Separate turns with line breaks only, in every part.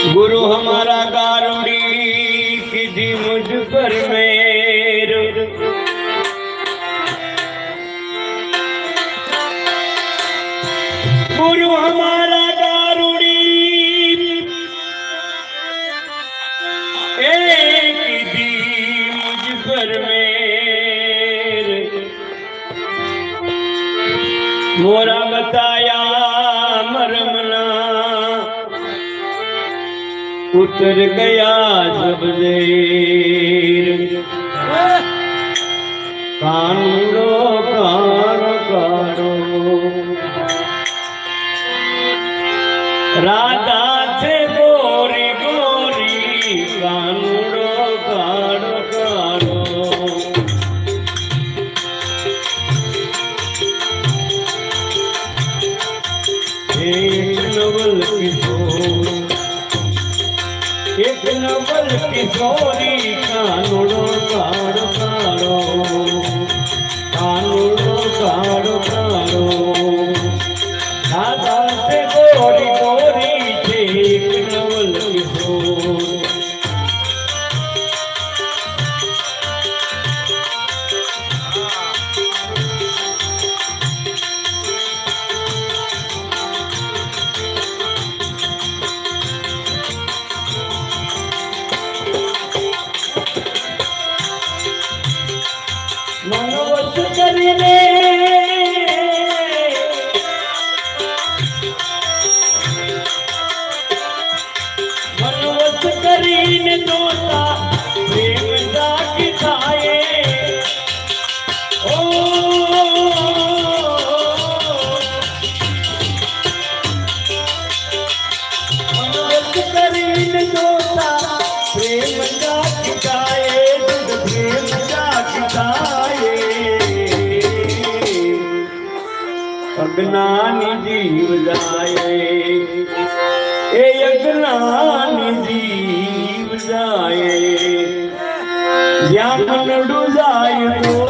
गुरु हमारा गारुड़ी की मुझ पर में ઉતર ગયા શબ્દેર કાણો કાણો કાણો. રાધા છે ગોરી ગોરી. કાણો કાણો કાણો. એક નવલ કિસ્સો બલ કિશોરી કાનુડો કાળો કાળો. કાનુડો કાળો કાળો. દાદા ગોરી અજ્ઞાની જીવ જાય એ અજ્ઞાની જીવ જાય જ્યાં મનડું જાય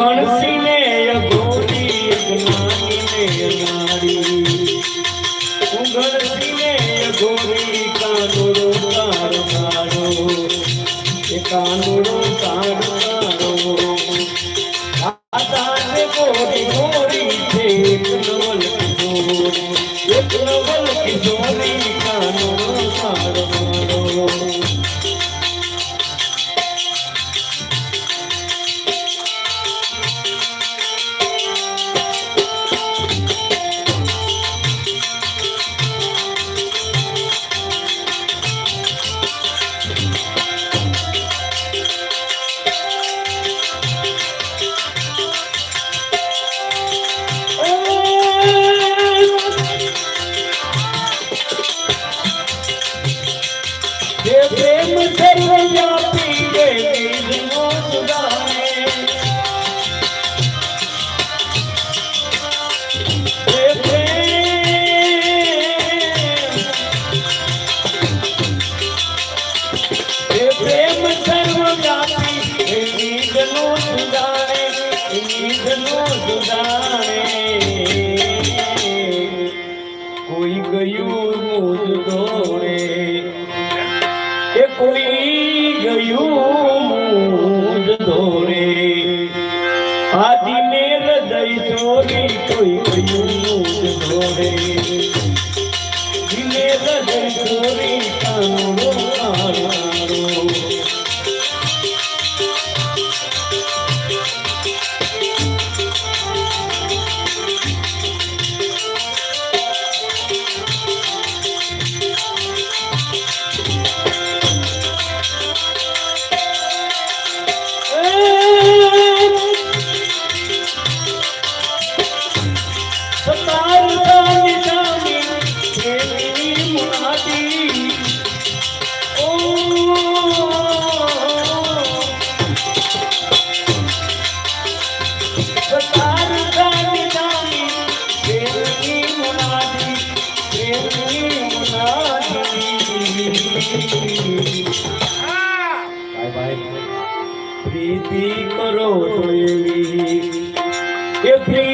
agora see. કોઈ ગયું મોજ દોરે ઉડી ગયું ધોરે આદિ મે હૃદય ચોરી કોઈ ગયું ધોરે દિલે હૃદય ચોરી કાનો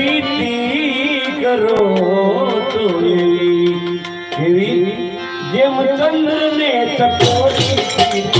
પ્રીતિ કરો તોય એવી જેમ ચંદ્રને ચકોરી